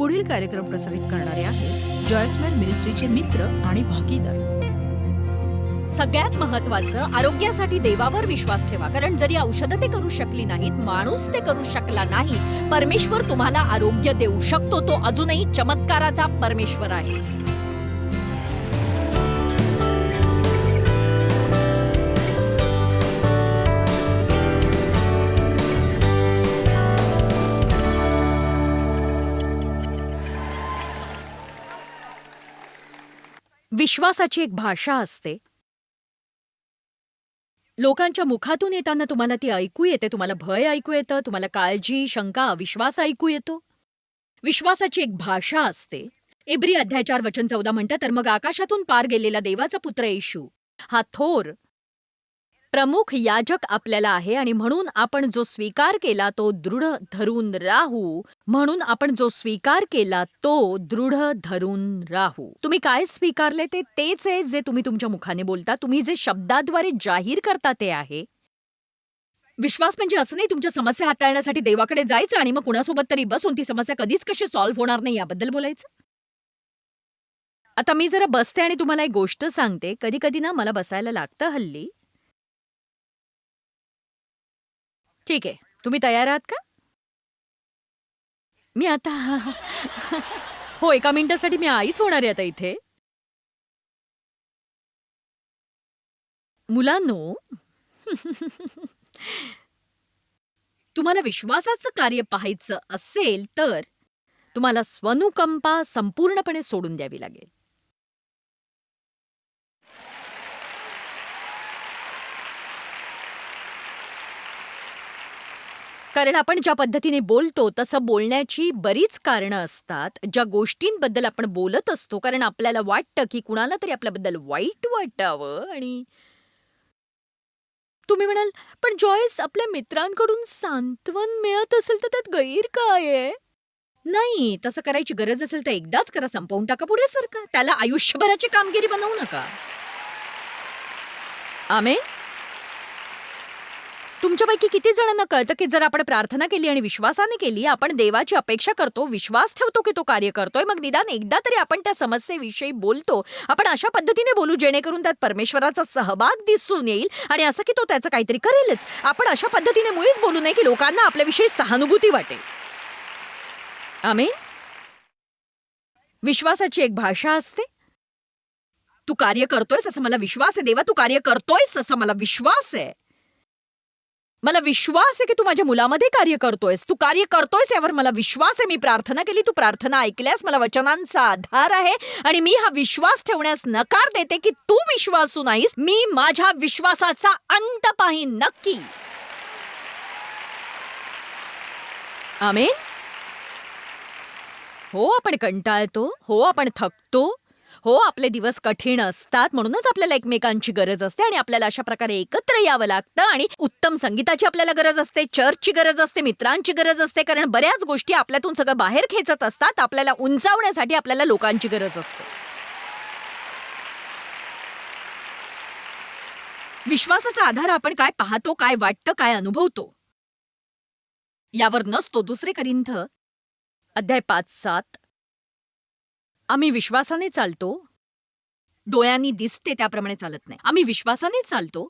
पुढील कार्यक्रम प्रसारित करणारे आहे जॉयस्मॅन मिनिस्ट्रीचे मित्र आणि भागीदार. सगळ्यात महत्वाचं आरोग्यासाठी देवावर विश्वास ठेवा. कारण जरी औषधं ते करू शकली नाहीत माणूस ते करू शकला नाही परमेश्वर तुम्हाला आरोग्य देऊ शकतो. तो अजूनही चमत्काराचा परमेश्वर आहे. विश्वासाची एक भाषा असते. लोकांच्या मुखातून येताना तुम्हाला ती ऐकू येते तुम्हाला भय ऐकू येतं तुम्हाला काळजी शंका अविश्वास ऐकू येतो. विश्वासाची एक भाषा असते. इब्री अध्याचार वचन चौदा म्हणतं तर मग आकाशातून पार गेलेला देवाचा पुत्र येशू हा थोर प्रमुख याजक आपल्याला आहे आणि म्हणून आपण जो स्वीकार केला तो दृढ धरून राहू. म्हणून आपण जो स्वीकार केला तो दृढ धरून राहू. तुम्ही काय स्वीकारले ते तेच आहे जे तुम्ही तुमच्या मुखाने बोलता. तुम्ही जे शब्दाद्वारे जाहीर करता ते आहे. विश्वास म्हणजे असं नाही तुमच्या समस्या हाताळण्यासाठी देवाकडे जायचं आणि मग कुणासोबत तरी बसून ती समस्या कधीच कशी सॉल्व्ह होणार नाही याबद्दल बोलायचं? आता मी जरा बसते आणि तुम्हाला एक गोष्ट सांगते. कधी कधी ना मला बसायला लागतं हल्ली. ठीक आहे. तुम्ही तयार आहात का? मी आता हो एका मिनिटासाठी मी आईच होणार आहे आता इथे. मुलांनो तुम्हाला विश्वासाचं कार्य पाहायचं असेल तर तुम्हाला स्वनुकंपा संपूर्णपणे सोडून द्यावी लागेल. कारण आपण ज्या पद्धतीने बोलतो तसं बोलण्याची बरीच कारणं असतात. ज्या गोष्टींबद्दल आपण बोलत असतो कारण आपल्याला वाटतं की कुणाला तरी आपल्याबद्दल वाईट वाटावं आणि तुम्ही म्हणाल पण जॉयस आपल्या मित्रांकडून सांत्वन मिळत असेल तर त्यात गैर काय आहे? नाही तसं करायची गरज असेल तर एकदाच करा संपवून टाका पुढे सरका त्याला आयुष्यभराची कामगिरी बनवू नका. आमे तुमच्यापैकी किती जणांना कळतं की जर आपण प्रार्थना केली आणि विश्वासाने केली आपण देवाची अपेक्षा करतो विश्वास ठेवतो की तो कार्य करतोय मग निदान एकदा तरी आपण त्या समस्येविषयी बोलतो. आपण अशा पद्धतीने बोलू जेणेकरून त्यात परमेश्वराचा सहभाग दिसून येईल आणि असं की तो त्याचं काहीतरी करेलच. आपण अशा पद्धतीने मुळीच बोलू नये की लोकांना आपल्याविषयी सहानुभूती वाटेल. आम्ही विश्वासाची एक भाषा असते. तू कार्य करतोयस असं मला विश्वास आहे देवा तू कार्य करतोयस असा मला विश्वास आहे. मला विश्वास आहे की तू माझ्या मुलामध्ये कार्य करतोयस. तू कार्य करतोयस यावर मला विश्वास आहे. मी प्रार्थना केली. तू प्रार्थना ऐकल्यास मला वचनांचा आधार आहे. आणि मी हा विश्वास ठेवण्यास नकार देते की तू विश्वासू नाहीस. मी माझ्या विश्वासाचा अंत पाहीन नक्की. आमेन. हो आपण कंटाळतो. हो आपण थकतो. हो आपले दिवस कठीण असतात. म्हणूनच आपल्याला एकमेकांची गरज असते आणि आपल्याला अशा प्रकारे एकत्र यावं लागतं आणि उत्तम संगीताची आपल्याला गरज असते चर्चची गरज असते मित्रांची गरज असते. कारण बऱ्याच गोष्टी आपल्यातून सगळं बाहेर खेचत असतात. आपल्याला उंचावण्यासाठी आपल्याला लोकांची गरज असते. विश्वासाचा आधार आपण काय पाहतो काय वाटतं काय अनुभवतो? यावर नसतो दुसरे करिंथ. अध्याय पाच सात. आम्ही विश्वासाने चालतो. डोळ्यांनी दिसते त्याप्रमाणे चालत नाही. आम्ही विश्वासाने चालतो.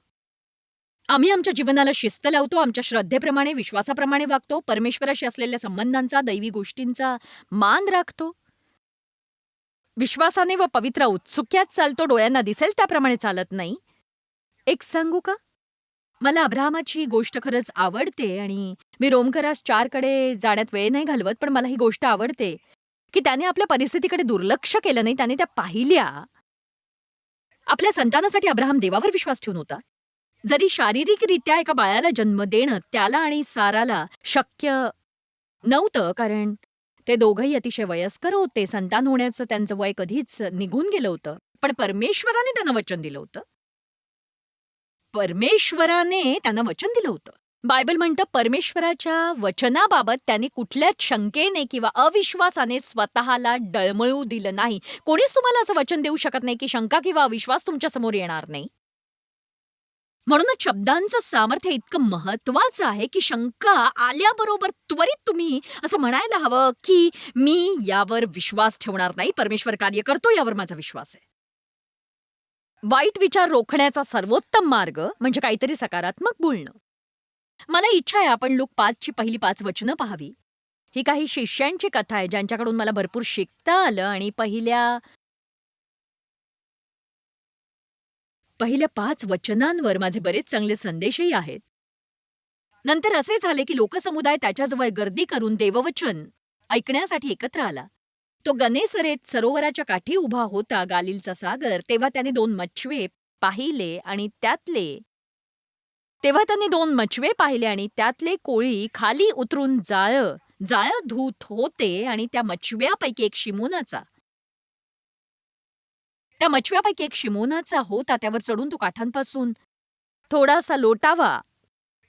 आम्ही आमच्या जीवनाला शिस्त लावतो आमच्या श्रद्धेप्रमाणे विश्वासाप्रमाणे वागतो परमेश्वराशी असलेल्या संबंधांचा दैवी गोष्टींचा मान राखतो. विश्वासाने व पवित्र उत्सुक्यात चालतो डोळ्यांना दिसेल त्याप्रमाणे चालत नाही. एक सांगू का? मला अब्राहमाची गोष्ट खरंच आवडते आणि मी रोमकरास चारकडे जाण्यात वेळ नाही घालवत पण मला ही गोष्ट आवडते. की त्याने आपल्या परिस्थितीकडे दुर्लक्ष केलं नाही त्याने त्या पाहिल्या. आपल्या संतानासाठी अब्राहम देवावर विश्वास ठेवून होता. जरी शारीरिकरित्या एका बाळाला जन्म देणं त्याला आणि साराला शक्य नव्हतं कारण ते दोघंही अतिशय वयस्कर होते संतान होण्याचं त्यांचं वय कधीच निघून गेलं होतं पण परमेश्वराने त्यांना वचन दिलं होतं. परमेश्वराने त्यांना वचन दिलं होतं. बायबल म्हणतं परमेश्वराच्या वचनाबाबत त्यांनी कुठल्याच शंकेने किंवा अविश्वासाने स्वतःला डळमळू दिलं नाही. कोणीच तुम्हाला असं वचन देऊ शकत नाही की शंका किंवा अविश्वास तुमच्यासमोर येणार नाही. म्हणूनच शब्दांचं सामर्थ्य इतकं महत्वाचं आहे की शंका आल्याबरोबर त्वरित तुम्ही असं म्हणायला हवं की मी यावर विश्वास ठेवणार नाही परमेश्वर कार्य करतो यावर माझा विश्वास आहे. वाईट विचार रोखण्याचा सर्वोत्तम मार्ग म्हणजे काहीतरी सकारात्मक बोलणं. मला इच्छा आहे आपण लूक पाचची पहिली पाच वचनं पाहावी. ही काही शिष्यांची कथा आहे ज्यांच्याकडून मला भरपूर शिकता आलं आणि पहिल्या पहिल्या पाच वचनांवर माझे बरेच चांगले संदेशही आहेत. नंतर असे झाले की लोकसमुदाय त्याच्याजवळ गर्दी करून देववचन ऐकण्यासाठी एकत्र आला. तो गनेसरेत सरोवराच्या काठी उभा होता गालिलचा सागर तेव्हा त्याने दोन मच्छवे पाहिले आणि त्यातले तेव्हा त्यांनी दोन मचवे पाहिले आणि त्यातले कोळी खाली उतरून जाळ जाळ धूत होते आणि त्या मचव्यापैकी एक शिमोनाचा. त्या मचव्यापैकी एक शिमोनाचा होता त्यावर चढून तो काठांपासून थोडासा लोटावा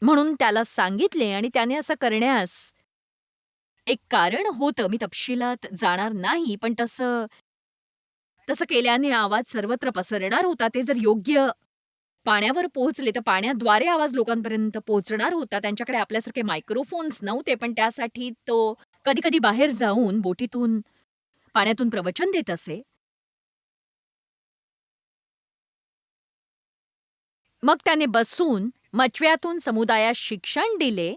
म्हणून त्याला सांगितले आणि त्याने असं करण्यास एक कारण होतं मी तपशिलात जाणार नाही पण तसं तसं केल्याने आवाज सर्वत्र पसरणार होता ते जर योग्य पाण्यावर पोहोचले तर पाण्याद्वारे आवाज लोकांपर्यंत पोहोचणार होता. त्यांच्याकडे आपल्यासारखे मायक्रोफोन्स नव्हते पण त्यासाठी तो कधी कधी बाहेर जाऊन बोटीतून पाण्यातून प्रवचन देत असे. मग त्याने बसून मचव्यातून समुदायास शिक्षण दिले.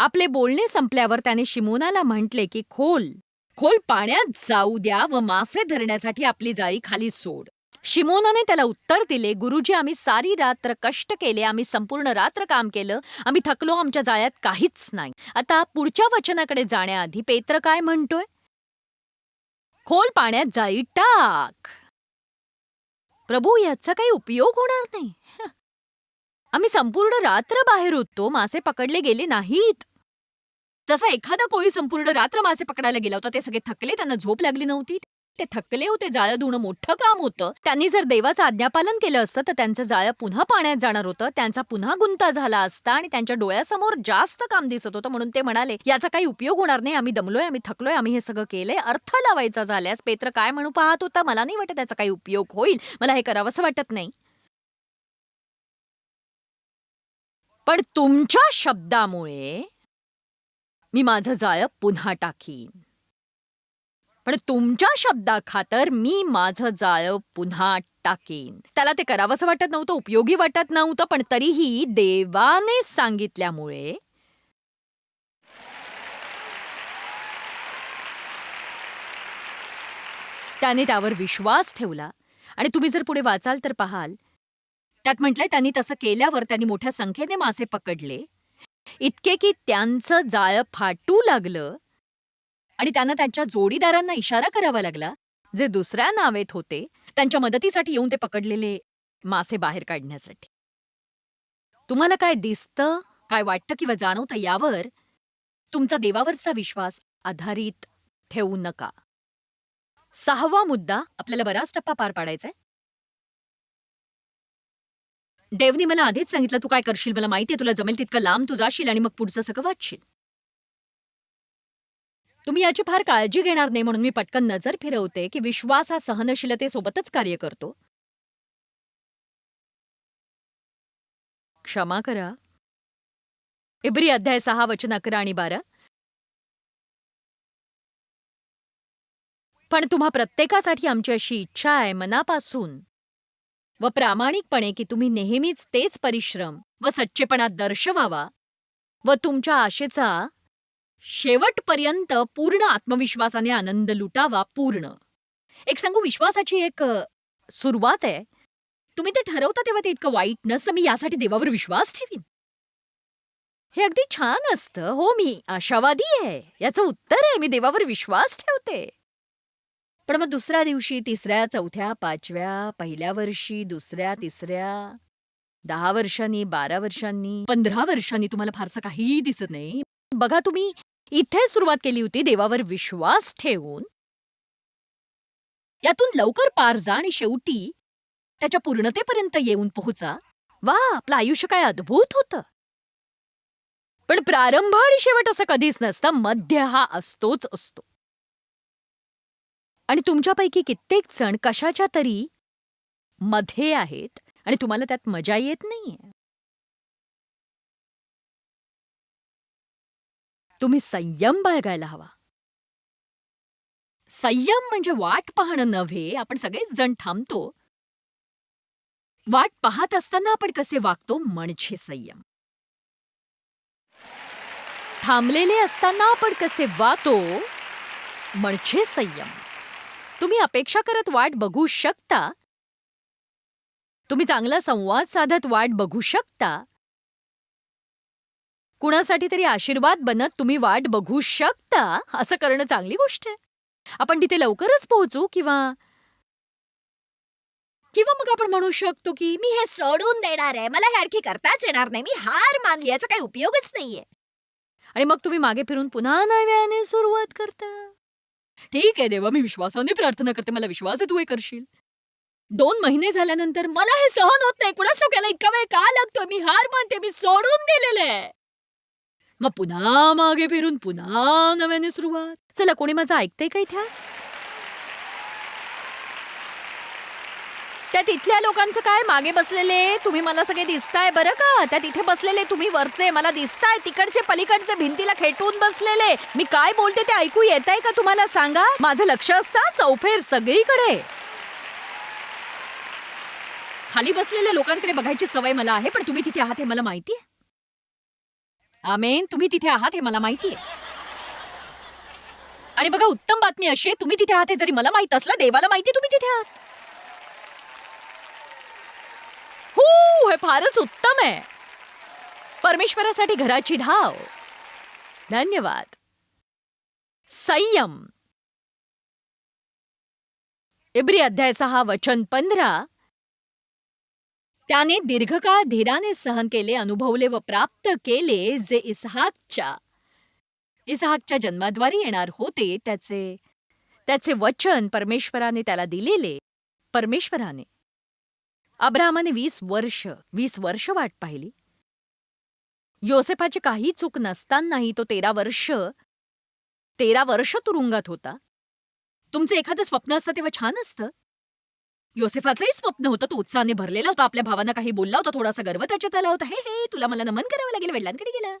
आपले बोलणे संपल्यावर त्याने शिमोनाला म्हटले की खोल खोल पाण्यात जाऊ द्या व मासे धरण्यासाठी आपली जाळी खाली सोड. शिमोनाने त्याला उत्तर दिले गुरुजी आम्ही सारी रात्र कष्ट केले आम्ही संपूर्ण रात्र काम केलं आम्ही थकलो आमच्या जाळ्यात काहीच नाही. आता पुढच्या वचनाकडे जाण्याआधी पेत्र काय म्हणतोय? खोल पाण्यात जाई टाक. प्रभू याचा काही उपयोग होणार नाही. आम्ही संपूर्ण रात्र बाहेर होतो मासे पकडले गेले नाहीत. जसा एखादा कोळी संपूर्ण रात्र मासे पकडायला गेला होता ते सगळे थकले त्यांना झोप लागली नव्हती? ते थकले होते जाळं धुणं मोठं काम होतं. त्यांनी जर देवाचं आज्ञापालन केलं असतं तर त्यांचं जाळं पुन्हा पाण्यात जाणार होतं. त्यांचा पुन्हा गुंता झाला असता आणि त्यांच्या डोळ्यासमोर जास्त काम दिसत होतं. म्हणून ते म्हणाले याचा काही उपयोग होणार नाही. आम्ही दमलोय आम्ही थकलोय आम्ही हे सगळं केलंय. अर्थ लावायचा झाल्यास पेत्र काय म्हणू पाहत होता? मला नाही वाटत त्याचा काही उपयोग होईल. मला हे करावंसं वाटत नाही. पण तुमच्या शब्दामुळे मी माझं जाळं पुन्हा टाकीन. पण तुमच्या शब्दाखातर मी माझं जाळं पुन्हा टाकेन. त्याला ते करावंसं वाटत नव्हतं उपयोगी वाटत नव्हतं पण तरीही देवाने सांगितल्यामुळे त्याने त्यावर विश्वास ठेवला. आणि तुम्ही जर पुढे वाचाल तर पाहाल. त्यात म्हटलंय त्यांनी तसं केल्यावर त्यांनी मोठ्या संख्येने मासे पकडले. इतके की त्यांचं जाळं फाटू लागलं. आणि त्यांना त्यांच्या जोडीदारांना इशारा करावा लागला. जे दुसऱ्या नावेत होते त्यांच्या मदतीसाठी येऊन ते पकडलेले मासे बाहेर काढण्यासाठी. तुम्हाला काय दिसतं काय वाटतं किंवा जाणवतं यावर तुमचा देवावरचा विश्वास आधारित ठेवू नका. सहावा मुद्दा आपल्याला बराच टप्पा पार पाडायचा आहे. देवनी मला आधीच सांगितलं तू काय करशील? मला माहिती आहे तुला जमेल तितकं लांब तू जाशील आणि मग पुढचं सगळं वाचशील. तुम्ही याची फार काळजी घेणार नाही म्हणून मी पटकन नजर फिरवते की विश्वास हा सहनशीलतेसोबतच कार्य करतो. क्षमा करा. इब्री अध्याय सहा वचन अकरा आणि बारा. पण तुम्हा प्रत्येकासाठी आमची अशी इच्छा आहे मनापासून व प्रामाणिकपणे की तुम्ही नेहमीच तेच परिश्रम व सच्चेपणा दर्शवावा व तुमच्या आशेचा शेवटपर्यंत पूर्ण आत्मविश्वासाने आनंद लुटावा पूर्ण. एक सांगू विश्वासाची एक अ, सुरुवात आहे. तुम्ही ते ठरवता तेव्हा ते इतकं वाईट नसतं मी यासाठी देवावर विश्वास ठेवीन. हे अगदी छान असतं हो मी आशावादी आहे याचं उत्तर आहे मी देवावर विश्वास ठेवते. पण मग दुसऱ्या दिवशी तिसऱ्या चौथ्या पाचव्या पहिल्या वर्षी दुसऱ्या तिसऱ्या दहा वर्षांनी बारा वर्षांनी पंधरा वर्षांनी तुम्हाला फारसं काहीही दिसत नाही. बघा तुम्ही इथे सुरुवात केली होती देवावर विश्वास ठेवून. यातून लवकर पार जा आणि शेवटी त्याच्या पूर्णतेपर्यंत येऊन पोहोचा. वा आपलं आयुष्य काय अद्भुत होतं. पण प्रारंभ आणि शेवट असं कधीच नसतं. मध्य हा असतोच असतो. आणि तुमच्यापैकी कित्येक जण कशाच्या तरी मध्ये आहेत आणि तुम्हाला त्यात मजा येत नाहीये. तुम्ही संयम बाळगायला हवा. संयम म्हणजे वाट पाहणं नव्हे आपण सगळेच जण थांबतो. वाट पाहत असताना आपण कसे वागतो म्हणजे संयम. थांबलेले असताना आपण कसे वागतो म्हणजे संयम. तुम्ही अपेक्षा करत वाट बघू शकता. तुम्ही चांगला संवाद साधत वाट बघू शकता. कुणासाठी तरी आशीर्वाद बनत तुम्ही वाट बघू शकता. असं करणं चांगली गोष्ट आहे. आपण तिथे लवकरच पोहोचू किंवा किंवा मग आपण म्हणू शकतो की मी हे सोडून देणार आहे. मला हे आणखी करताच येणार नाही. मी हार मानली याचा काही उपयोगच नाहीये. आणि मग तुम्ही मागे फिरून पुन्हा नव्याने सुरुवात करता. ठीक आहे देवा मी विश्वासाने प्रार्थना करते. मला विश्वास आहे तू हे करशील. दोन महिने झाल्यानंतर मला हे सहन होत नाही. कुणाच डोक्याला इतका वेळ का लागतोय? मी हार मानते मी सोडून दिलेलं आहे. मग पुन्हा मागे फिरून पुन्हा नव्याने सुरुवात. चला कोणी माझं ऐकतंय का इथे त्या तिथल्या लोकांचं काय? मागे बसलेले तुम्ही मला सगळे दिसताय बरं का? त्या तिथे बसलेले तुम्ही वरचे मला दिसताय तिकडचे पलीकडचे भिंतीला खेटून बसलेले. मी काय बोलते ते ऐकू येत आहे का तुम्हाला? सांगा. माझं लक्ष असतं चौफेर सगळीकडे. खाली बसलेल्या लोकांकडे बघायची सवय मला आहे पण तुम्ही तिथे आहात हे मला माहिती आहे. आमेन तुम्ही तिथे आहात हे मला माहिती आहे आणि बघा उत्तम बातमी अशी आहे तुम्ही तिथे आहात हे जरी मला माहीत असलं देवाला माहिती तुम्ही तिथे आहात. हो हे फारच उत्तम आहे. परमेश्वरासाठी घराची धाव. धन्यवाद. संयम. इब्री अध्याय सहा वचन पंधरा. त्याने दीर्घकाळ धीराने सहन केले अनुभवले व प्राप्त केले जे इसहाकच्या. इसहाकच्या जन्माद्वारे येणार होते त्याचे त्याचे वचन परमेश्वराने त्याला दिलेले. परमेश्वराने. अब्राहमाने वीस वर्ष वीस वर्ष वाट पाहिली. योसेफाची काही चूक नसतानाही तो तेरा वर्ष तेरा वर्ष तुरुंगात होता. तुमचं एखादं स्वप्न असतं तेव्हा छान असतं. योसेफाचंही स्वप्न होतं तो उत्साहाने भरलेला होता आपल्या भावानं काही बोलला होता थोडासा गर्व त्याच्यात आला होता. हे हे तुला मला नमन करावं लागेल वडिलांकडे गेला.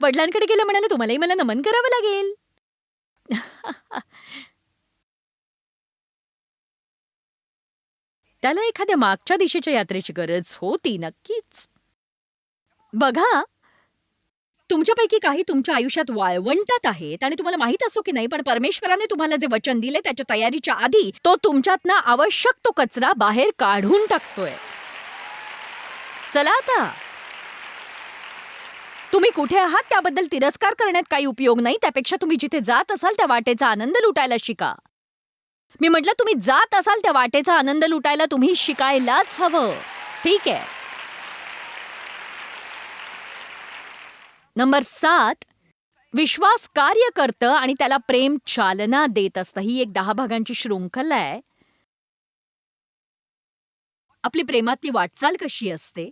वडिलांकडे गेलं म्हणाले तुम्हालाही मला नमन करावं लागेल. त्याला एखाद्या मागच्या दिशेच्या यात्रेची गरज होती नक्कीच. बघा तुमच्यापैकी काही तुमच्या आयुष्यात वाळवंटात आहेत आणि तुम्हाला माहीत असो की नाही पण परमेश्वराने तुम्हाला जे वचन दिले त्याच्या तयारीच्या आधी तो तुमच्यातनं आवश्यक तो कचरा बाहेर काढून टाकतोय. चला आता. तुम्ही कुठे आहात त्याबद्दल तिरस्कार करण्यात काही उपयोग नाही त्यापेक्षा तुम्ही जिथे जात असाल त्या वाटेचा आनंद लुटायला शिका. मी म्हटलं तुम्ही जात असाल त्या वाटेचा आनंद लुटायला तुम्ही शिकायलाच हवं. ठीक आहे. नंबर सात विश्वास कार्य करतं आणि त्याला प्रेम चालना देत असतं. ही एक दहा भागांची शृंखला आहे. आपली प्रेमातली वाटचाल कशी असते?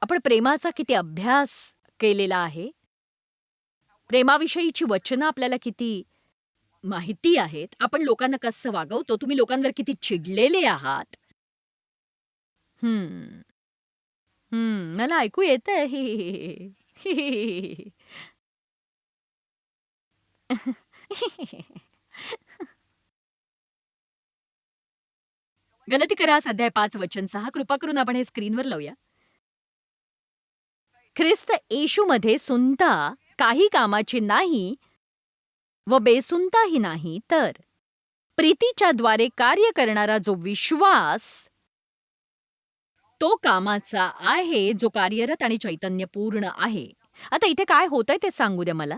आपण प्रेमाचा किती अभ्यास केलेला आहे? प्रेमाविषयीची वचनं आपल्याला किती माहिती आहेत? आपण लोकांना कसं वागवतो? तुम्ही लोकांवर किती चिडलेले आहात? हम्म. हम्म मला ऐकू येत गलती करा सध्या पाच वचन सहा कृपा करून आपण हे स्क्रीनवर लावूया. ख्रिस्त येशूमध्ये सुनता काही कामाची नाही व बेसुनताही नाही तर प्रीतीच्या द्वारे कार्य करणारा जो विश्वास तो कामाचा आहे जो कार्यरत आणि चैतन्यपूर्ण आहे. आता इथे काय होतंय ते सांगू द्या मला.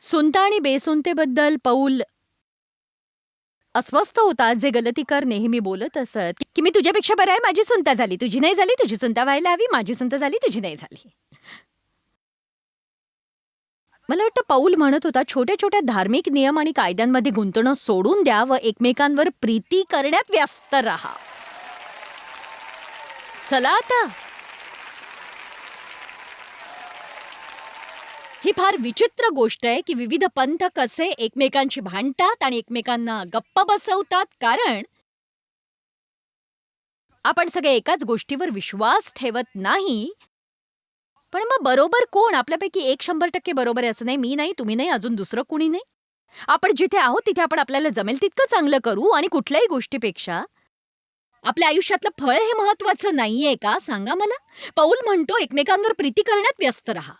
सुनता आणि बेसुनतेबद्दल पौल अस्वस्थ होता जे गलतीकर नेहमी बोलत असत की मी तुझ्यापेक्षा बरं आहे माझी सुनता झाली. तुझी नाही झाली तुझी सुनता व्हायला हवी माझी सुनता झाली तुझी नाही झाली. मला वाटतं पौल म्हणत होता छोट्या छोट्या धार्मिक नियम आणि कायद्यांमध्ये गुंतणं सोडून द्या व एकमेकांवर प्रीती करण्यात व्यस्त राहा. चला आता. ही फार विचित्र गोष्ट आहे की विविध पंथ कसे एकमेकांशी भांडतात आणि एकमेकांना गप्प बसवतात कारण आपण सगळे एकाच गोष्टीवर विश्वास ठेवत नाही. पण मग बरोबर कोण? आपल्यापैकी एक शंभर टक्के बरोबर आहे असं नाही मी नाही तुम्ही नाही अजून दुसरं कुणी नाही. आपण जिथे आहोत तिथे आपण आपल्याला जमेल तितकं चांगलं करू आणि कुठल्याही गोष्टीपेक्षा आपल्या आयुष्यातलं फळ हे महत्वाचं नाहीये का? सांगा मला. पौल म्हणतो एकमेकांवर प्रीती करण्यात व्यस्त राहा.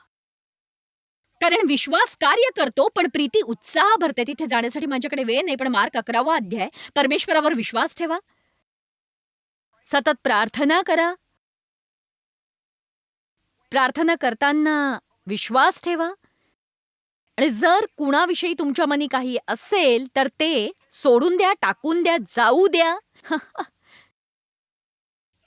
कारण विश्वास कार्य करतो पण प्रीती उत्साह भरते. तिथे जाण्यासाठी माझ्याकडे वेळ नाही पण मार्क अकरावा अध्याय. परमेश्वरावर विश्वास ठेवा. सतत प्रार्थना करा. प्रार्थना करताना विश्वास ठेवा. आणि जर कुणाविषयी तुमच्या मनी काही असेल तर ते सोडून द्या टाकून द्या जाऊ द्या.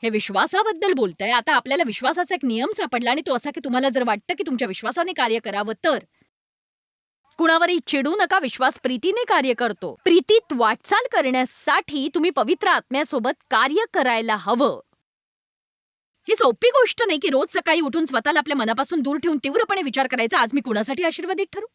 हे विश्वासाबद्दल बोलतंय. आता आपल्याला विश्वासाचा एक नियम सापडला आणि तो असा की तुम्हाला जर वाटतं की तुमच्या विश्वासाने कार्य करावं तर कुणावरही चिडू नका विश्वास प्रीतीने कार्य करतो. प्रीतीत वाटचाल करण्यासाठी तुम्ही पवित्र आत्म्यासोबत कार्य करायला हवं. ही सोपी गोष्ट नाही की रोज सकाळी उठून स्वतःला आपल्या मनापासून दूर ठेवून तीव्रपणे विचार करायचा. आज मी कुणासाठी आशीर्वादित ठरू?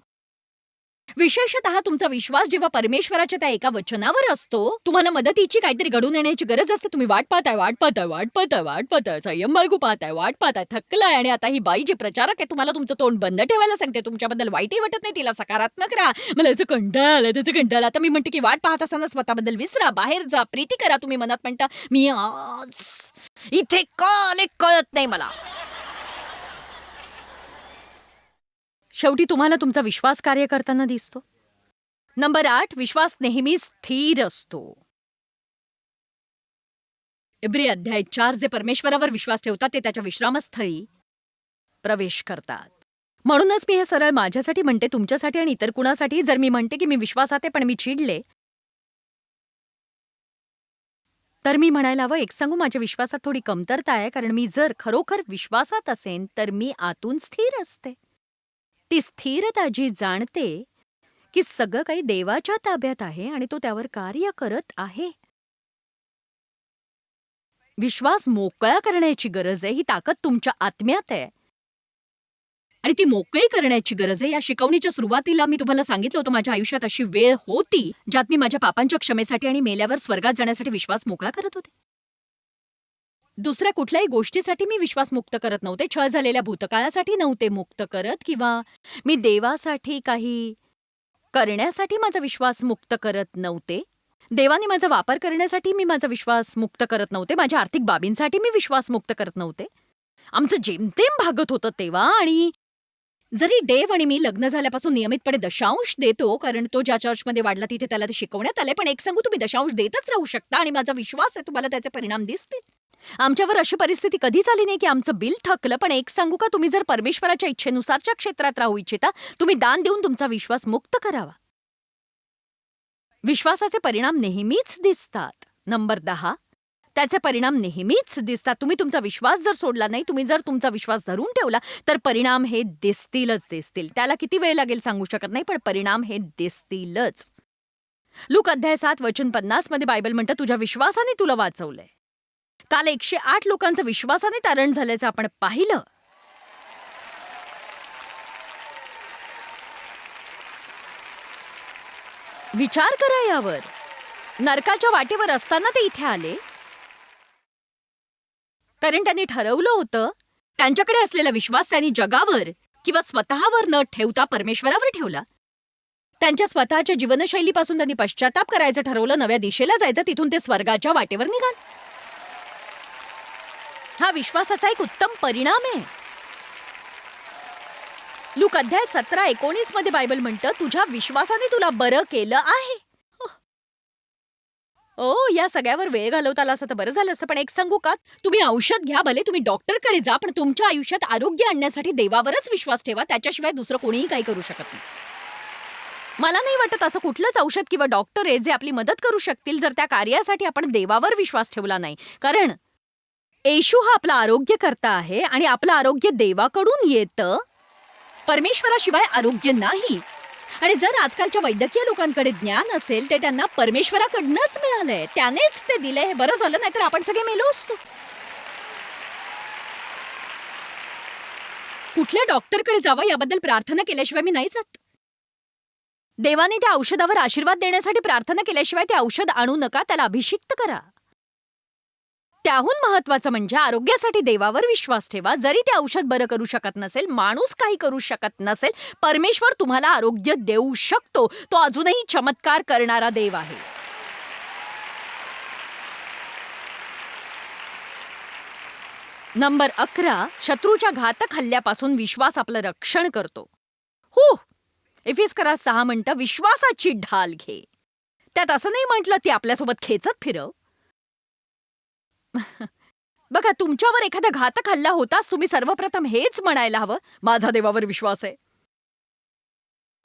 विशेषतः तुमचा विश्वास जेव्हा परमेश्वराच्या त्या एका वचनावर असतो तुम्हाला मदतीची काहीतरी घडून येण्याची गरज असते. तुम्ही वाट पाहताय वाट पाहताय वाट पाहताय वाट पाहताय संयम बायको पाहताय वाट पाहताय थकलाय आणि आता ही बाई जी प्रचारक आहे तुम्हाला तुमचं तोंड बंद ठेवायला सांगते. तुमच्याबद्दल वाईटही वाटत नाही तिला सकारात्मक राहा. मला याचं कंटाळ आलं त्याचं कंटाळ. आता मी म्हणते की वाट पाहत असताना स्वतःबद्दल विसरा बाहेर जा प्रीती करा तुम्ही मनात म्हणता मी आज इथे का कळत नाही मला? शेवटी तुम्हाला तुमचा विश्वास कार्य करताना दिसतो. नंबर आठ विश्वास नेहमी स्थिर असतो. इब्री अध्याय चार जे परमेश्वरावर विश्वास ठेवतात ते त्याच्या विश्रामस्थळी प्रवेश करतात. म्हणूनच मी हे सरळ माझ्यासाठी म्हणते तुमच्यासाठी आणि इतर कुणासाठी जर मी म्हणते की मी विश्वासात आहे पण मी चिडले तर मी म्हणायला हवं एक सांगू माझ्या विश्वासात थोडी कमतरता आहे कारण मी जर खरोखर विश्वासात असेन तर मी आतून स्थिर असते. ती स्थिरता जी जाणते की सगळं काही देवाच्या ताब्यात आहे आणि तो त्यावर कार्य करत आहे. विश्वास मोकळा करण्याची गरज आहे ही ताकद तुमच्या आत्म्यात आहे. आणि ती मोकळी करण्याची गरज आहे. या शिकवणीच्या सुरुवातीला मी तुम्हाला सांगितलं होतं माझ्या आयुष्यात अशी वेळ होती ज्यात मी माझ्या पापांच्या क्षमेसाठी आणि मेल्यावर स्वर्गात जाण्यासाठी विश्वास मोकळा करत होते. दुसऱ्या कुठल्याही गोष्टीसाठी मी विश्वास मुक्त करत नव्हते. छळ झालेल्या भूतकाळासाठी नव्हते मुक्त करत किंवा मी देवासाठी काही करण्यासाठी माझा विश्वास मुक्त करत नव्हते. देवाने माझा वापर करण्यासाठी मी माझा विश्वास मुक्त करत नव्हते. माझ्या आर्थिक बाबींसाठी मी विश्वास मुक्त करत नव्हते. आमचं जेमतेम भागत होतं तेव्हा आणि जरी देव आणि मी लग्न झाल्यापासून नियमितपणे दशांश देतो कारण तो ज्या चर्चमध्ये वाढला तिथे त्याला ते शिकवण्यात आले पण एक सांगू तुम्ही दशांश देतच राहू शकता आणि माझा विश्वास आहे तुम्हाला त्याचे परिणाम दिसतील. आमच्यावर अशी परिस्थिती कधीच आली नाही की आमचं बिल थकलं. पण एक सांगू का तुम्ही जर परमेश्वराच्या इच्छेनुसारच्या क्षेत्रात राहू इच्छिता तुम्ही दान देऊन तुमचा विश्वास मुक्त करावा. विश्वासाचे परिणाम नेहमीच दिसतात. नंबर दहा त्याचे परिणाम नेहमीच दिसतात. तुम्ही तुमचा विश्वास जर सोडला नाही तुम्ही जर तुमचा विश्वास धरून ठेवला तर परिणाम हे दिसतीलच दिसतील. त्याला किती वेळ लागेल सांगू शकत नाही पण परिणाम हे दिसतीलच. लूक अध्याय सात वचन पन्नासमध्ये बायबल म्हणतं तुझ्या विश्वासाने तुला वाचवलंय. काल एकशे आठ लोकांचं विश्वासाने तारण झाल्याचं आपण पाहिलं. विचार करा यावर. नरकाच्या वाटेवर असताना ते इथे आले. कारण त्यांनी ठरवलं होतं त्यांच्याकडे असलेला विश्वास त्यांनी जगावर किंवा स्वतःवर न ठेवता परमेश्वरावर ठेवला. त्यांच्या स्वतःच्या जीवनशैलीपासून त्यांनी पश्चाताप करायचं ठरवलं नव्या दिशेला जायचं तिथून ते स्वर्गाच्या वाटेवर निघाल. हा विश्वासाचा एक उत्तम परिणाम आहे. लूक अध्याय सतरा एकोणीसमध्ये बायबल म्हणतं तुझ्या विश्वासाने तुला बरं केलं आहे. ओ या सगळ्यावर वेळ घालवता आला असं तर बरं झालं असतं पण एक सांगू का? तुम्ही औषध घ्या भले तुम्ही डॉक्टरकडे जा पण तुमच्या आयुष्यात आरोग्य आणण्यासाठी देवावरच विश्वास ठेवा त्याच्याशिवाय दुसरं कोणीही काही करू शकत नाही. मला नाही वाटत असं कुठलंच औषध किंवा डॉक्टर आहे जे आपली मदत करू शकतील जर त्या कार्यासाठी आपण देवावर विश्वास ठेवला नाही. कारण येशू हा आपला आरोग्य करता आहे आणि आपलं आरोग्य देवाकडून येतं. परमेश्वराशिवाय आरोग्य नाही. आणि जर आजकालच्या वैद्यकीय लोकांकडे ज्ञान असेल ते त्यांना परमेश्वराकडनंच मिळालंय. त्यानेच ते दिलंय. हे बरं झालं नाहीतर आपण सगळे मेलो असतो. कुठल्या डॉक्टरकडे जावं याबद्दल प्रार्थना केल्याशिवाय मी नाही जात. देवाने त्या औषधावर आशीर्वाद देण्यासाठी प्रार्थना केल्याशिवाय ते औषध आणू नका त्याला अभिषिक्त करा. त्याहून महत्वाचं म्हणजे आरोग्यासाठी देवावर विश्वास ठेवा. जरी ते औषध बरं करू शकत नसेल माणूस काही करू शकत नसेल परमेश्वर तुम्हाला आरोग्य देऊ शकतो. तो अजूनही चमत्कार करणारा देव आहे. नंबर अकरा शत्रूच्या घातक हल्ल्यापासून विश्वास आपलं रक्षण करतो. हो! एफिस करा सहा म्हणतं विश्वासाची ढाल घे. त्यात असं नाही म्हटलं ती आपल्यासोबत खेचत फिरव. बघा तुमच्यावर एखादा घातक हल्ला होताच तुम्ही सर्वप्रथम हेच म्हणायला हवं. माझा देवावर विश्वास आहे.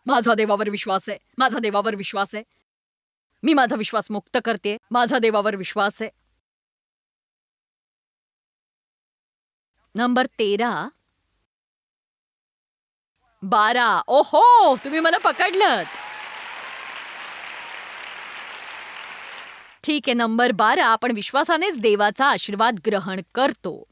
माझा देवावर विश्वास आहे. माझा देवावर विश्वास आहे. मी माझा विश्वास मुक्त करते माझा देवावर विश्वास आहे. नंबर तेरा. बारा. ओहो तुम्ही मला पकडलत. ठीक आहे नंबर बारा. आपण विश्वासानेच देवाचा आशीर्वाद ग्रहण करतो.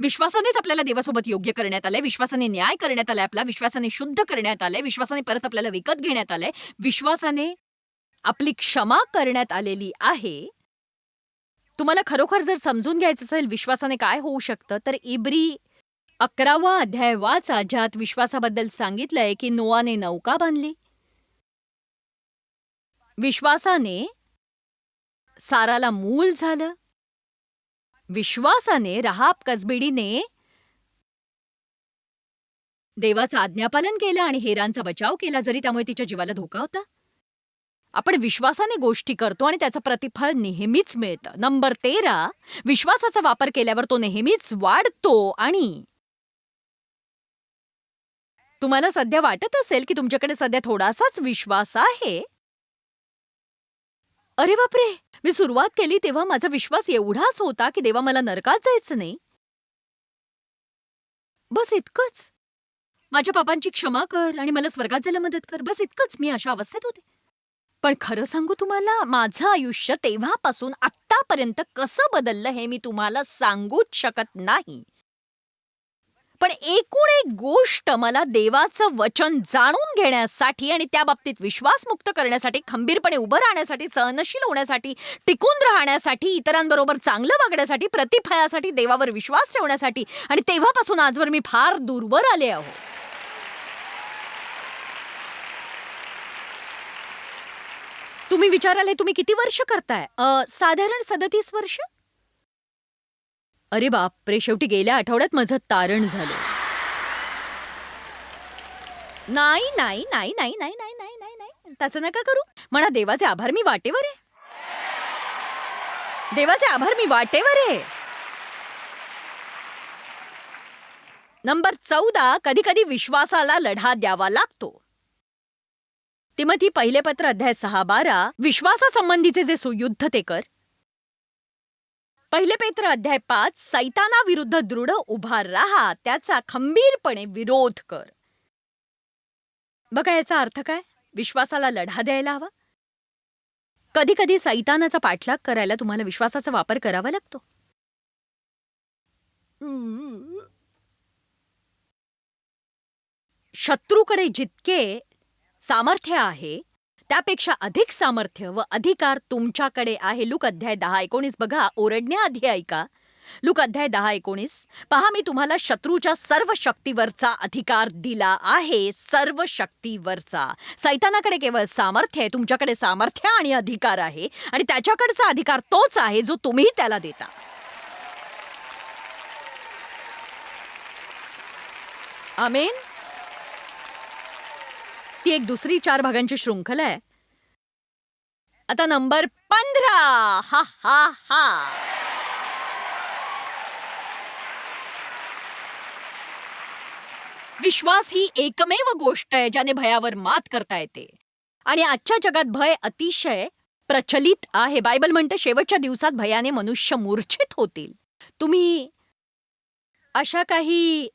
विश्वासानेच आपल्याला देवासोबत योग्य करण्यात आलंय. विश्वासाने न्याय करण्यात आलाय आपला. विश्वासाने शुद्ध करण्यात आलंय. विश्वासाने परत आपल्याला विकत घेण्यात आलंय. विश्वासाने आपली क्षमा करण्यात आलेली आहे. तुम्हाला खरोखर जर समजून घ्यायचं असेल विश्वासाने काय होऊ शकतं तर इब्री अकरावा अध्याय वाचा ज्यात विश्वासाबद्दल सांगितलंय की नोआने नौका बांधली. विश्वासाने साराला मूल झालं. विश्वासाने रहाब कसबिडीने देवाचं आज्ञापालन केलं आणि हेरांचा बचाव केला जरी त्यामुळे तिच्या जीवाला धोका होता. आपण विश्वासाने गोष्टी करतो आणि त्याचं प्रतिफळ नेहमीच मिळतं. नंबर तेरा विश्वासाचा वापर केल्यावर तो नेहमीच वाढतो आणि तुम्हाला सध्या वाटत असेल की तुमच्याकडे सध्या थोडासाच विश्वास आहे? अरे बापरे! मी सुरुवात केली तेव्हा माझा विश्वास एवढाच होता की देवा मला नरकात जायचं नाही. बस इतकंच. माझ्या पापांची क्षमा कर आणि मला स्वर्गात जायला मदत कर. बस इतकंच. मी अशा अवस्थेत होते. पण खरं सांगू तुम्हाला माझं आयुष्य तेव्हापासून आत्तापर्यंत कसं बदललं हे मी तुम्हाला सांगूच शकत नाही. पण एकूण एक गोष्ट मला देवाचं वचन जाणून घेण्यासाठी आणि त्या बाबतीत विश्वासमुक्त करण्यासाठी खंबीरपणे उभं राहण्यासाठी सहनशील होण्यासाठी टिकून राहण्यासाठी इतरांबरोबर चांगलं वागण्यासाठी प्रतिफळासाठी देवावर विश्वास ठेवण्यासाठी आणि तेव्हापासून आजवर मी फार दूरवर आले आहो. तुम्ही विचाराले तुम्ही किती वर्ष करताय? साधारण सदतीस वर्ष? अरे बापरे शेवटी गेल्या आठवड्यात माझं तारण झालं. नाही नाही नाही नाही नाही नाही नाही नाही नाही. तसं नका करू. म्हणा देवाचे आभार मी वाटेवर. आहे देवाचे आभार मी वाटेवर. आहे नंबर चौदा कधी कधी विश्वासाला लढा द्यावा लागतो. तिमथी पहिले पत्र अध्याय सहा बारा. विश्वासासंबंधीचे जे सुयुद्ध ते कर. पहिले पेत्र अध्याय पाच सैतानाविरुद्ध दृढ उभा राहा त्याचा खंबीरपणे विरोध कर. बघा याचा अर्थ काय? विश्वासाला लढा द्यायला हवा. कधी कधी सैतानाचा पाठलाग करायला तुम्हाला विश्वासाचा वापर करावा लागतो. शत्रूकडे जितके सामर्थ्य आहे त्यापेक्षा अधिक सामर्थ्य व अधिकार तुमच्याकडे आहे. लुक अध्याय दहा एकोणीस. बघा ओरडण्याआधी ऐका. लुक अध्याय दहा एकोणीस. पहा मी तुम्हाला शत्रूच्या सर्व शक्तीवरचा अधिकार दिला आहे. सर्व शक्तीवरचा. सैतानाकडे केवळ सामर्थ्य आहे तुमच्याकडे सामर्थ्य आणि अधिकार आहे आणि त्याच्याकडचा अधिकार तोच आहे जो तुम्ही त्याला देता. आमेन. ती एक दुसरी चार भागांची शृंखला आहे. आता नंबर पंधरा. हा हा हा. विश्वास ही एकमेव गोष्ट आहे ज्याने भयावर मात करता येते. आणि आजच्या जगात भय अतिशय प्रचलित आहे. बायबल म्हणते शेवटच्या दिवसात भयाने मनुष्य मूर्छित होतील. तुम्ही अशा काही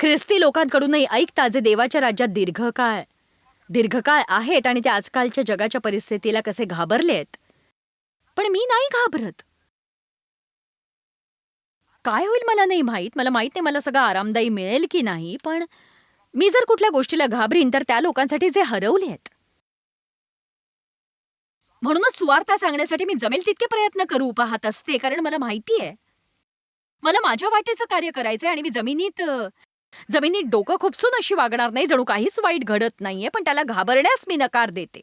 ख्रिस्ती लोकांकडूनही ऐकता जे देवाच्या राज्यात दीर्घकाळ दीर्घकाळ आहेत आणि ते आजकालच्या जगाच्या परिस्थितीला कसे घाबरलेत. पण मी नाही घाबरत. काय होईल मला नाही माहीत. मला माहीत नाही मला सगळं आरामदायी मिळेल की नाही पण मी जर कुठल्या गोष्टीला घाबरीन तर त्या लोकांसाठी जे हरवले आहेत म्हणूनच सुवार्ता सांगण्यासाठी मी जमेल तितके प्रयत्न करू पाहत असते कारण मला माहिती आहे मला माझ्या वाटेचं कार्य करायचंय आणि मी जमिनीत जमिनीत डोकं खुपसून अशी वागणार नाही जणू काहीच वाईट घडत नाहीये पण त्याला घाबरण्यास मी नकार देते.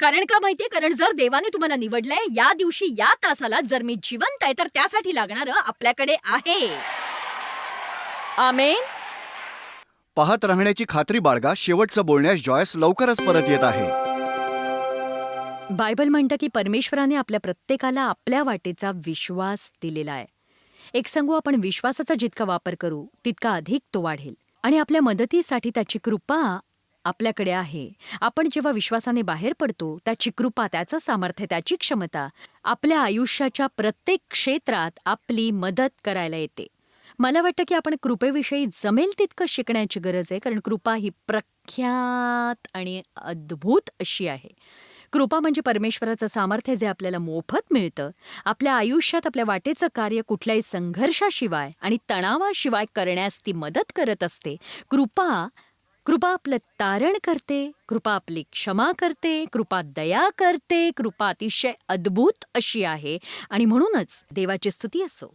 कारण का माहितीये? कारण जर देवाने तुम्हाला निवडलंय या दिवशी या तासाला जर मी जिवंत आहे तर त्यासाठी लागणारं आपल्याकडे आहे. आमेन. पाहत राहण्याची खात्री बाळगा शेवटचं बोलण्यास जॉयस लवकरच परत येत आहे. बायबल म्हणतं की परमेश्वराने आपल्या प्रत्येकाला आपल्या वाटेचा विश्वास दिलेला आहे. एक सांगू आपण विश्वासाचा जितका वापर करू तितका अधिक तो वाढेल. आणि आपल्या मदतीसाठी त्याची कृपा आपल्याकडे आहे. आपण जेव्हा विश्वासाने बाहेर पडतो त्याची कृपा त्याचं सामर्थ्य त्याची क्षमता आपल्या आयुष्याच्या प्रत्येक क्षेत्रात आपली मदत करायला येते. मला वाटतं की आपण कृपेविषयी जमेल तितकं शिकण्याची गरज आहे कारण कृपा ही प्रख्यात आणि अद्भुत अशी आहे. कृपा म्हणजे परमेश्वराचं सामर्थ्य जे आपल्याला मोफत मिळतं आपल्या आयुष्यात आपल्या वाटेचं कार्य कुठल्याही संघर्षाशिवाय आणि तणावाशिवाय करण्यास ती मदत करत असते. कृपा कृपा आपलं तारण करते कृपा आपली क्षमा करते कृपा दया करते कृपा अतिशय अद्भुत अशी आहे. आणि म्हणूनच देवाची स्तुती असो.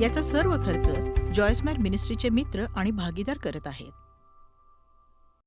याचा सर्व खर्च जॉयस्मॅर मिनिस्ट्रीचे मित्र आणि भागीदार करत आहेत.